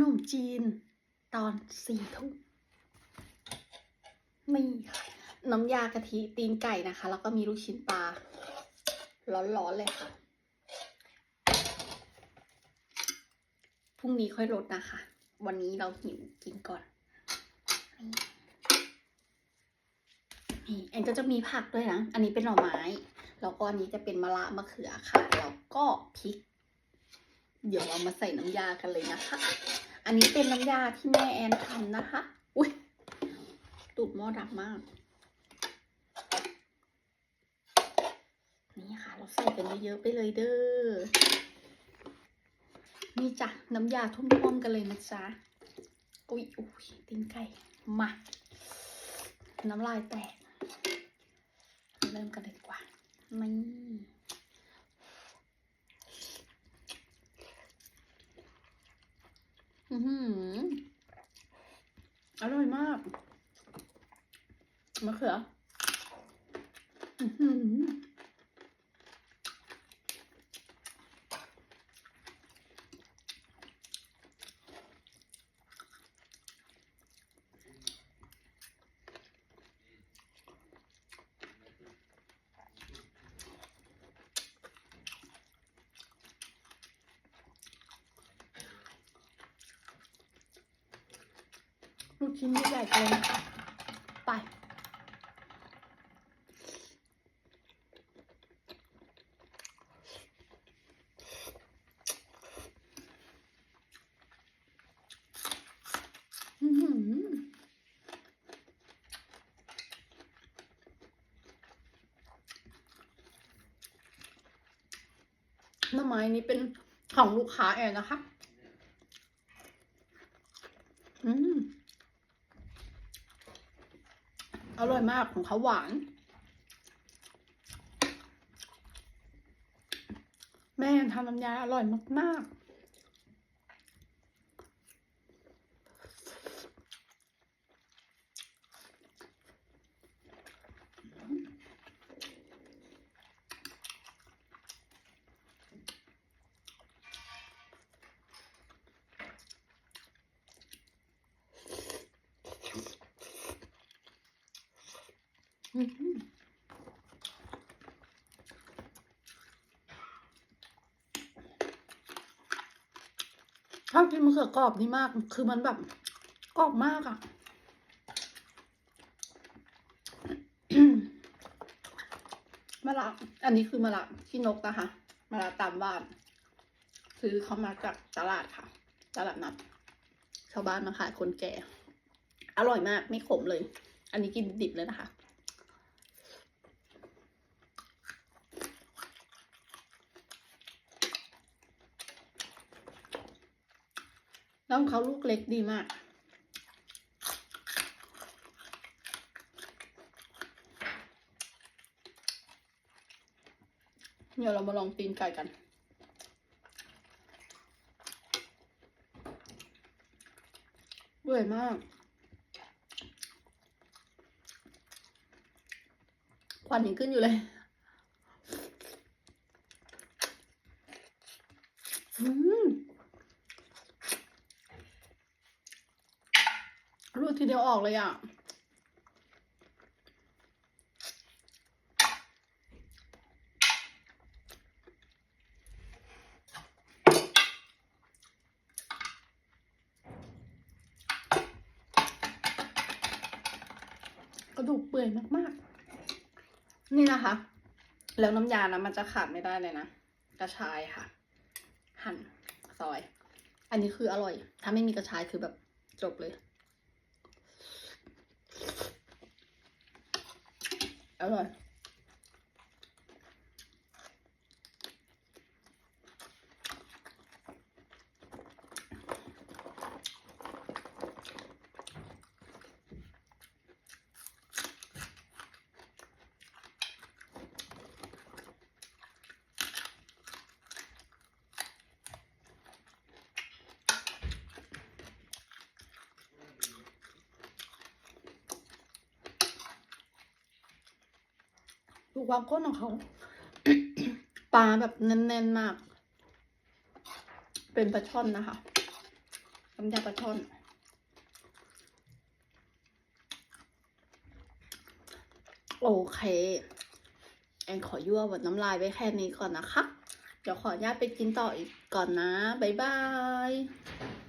นมจีนตอนสี่ทุ่มนี่น้ำยากะทิตีนไก่นะคะ แล้วก็มีลูกชิ้นปลาร้อนๆเลยค่ะ พรุ่งนี้ค่อยลดนะคะ วันนี้เราหิวกินก่อนนี่แอนก็จะมีผักด้วยนะ อันนี้เป็นหน่อไม้ แล้วก็อันนี้จะเป็นมะระมะเขือค่ะ แล้วก็พริก เดี๋ยวเรามาใส่น้ำยากันเลยนะคะ อันนี้เป็นน้ำยาที่แม่แอนทำนะคะ อุ้ยตูดหม้อดังมาก นี่ค่ะ เราใส่กันเยอะๆไปเลยเด้อ นี่จ้ะน้ำยาท่วมๆกันเลยนะจ๊ะ อุ้ยอุ้ยตีนไก่ มา น้ำลายแตก เริ่มกันเลยดีกว่านี่ อือหืออร่อยมากมะเขือ อือ ลูกชิ้นใหญ่เลยนไปอือหือหน้ำไม้นี้เป็นของลูกค้าแอนนะคะ อืม อร่อยมากของเขาหวาน แม่ทำน้ำยาอร่อยมากๆ ชอบกินมะเขือกรอบนี่มาก คือมันแบบกรอบมากอะ่ะ มะระ อันนี้คือมะระที่นกนะคะ มะระตามบ้าน ซื้อเขามาจากตลาดค่ะ ตลาดนัด ชาวบ้านมาขายคนแก่ อร่อยมาก ไม่ขมเลย อันนี้กินดิบเลยนะคะ น้องเขาลูกเล็กดีมาก เดี๋ยวเรามาลองตีนไก่กันเบื่อมากควันยังขึ้นอยู่เลย อืมูทีเดียวออกเลยอะ กระดูกเปื่อยมากๆ นี่นะคะ แล้วน้ำยานะมันจะขาดไม่ได้เลยนะ กระชายค่ะ หั่นซอย อันนี้คืออร่อย ถ้าไม่มีกระชายคือแบบจบเลย อร่ ดูความข้นของเขาปลาแบบแน่นๆมาก เป็นปลาช่อนนะคะน้ำยาปลาช่อน โอเค แอนขอยั่วบดน้ำลายไว้แค่นี้ก่อนนะคะ เดี๋ยวขออนุญาตไปกินต่ออีกก่อนนะ บ๊ายบาย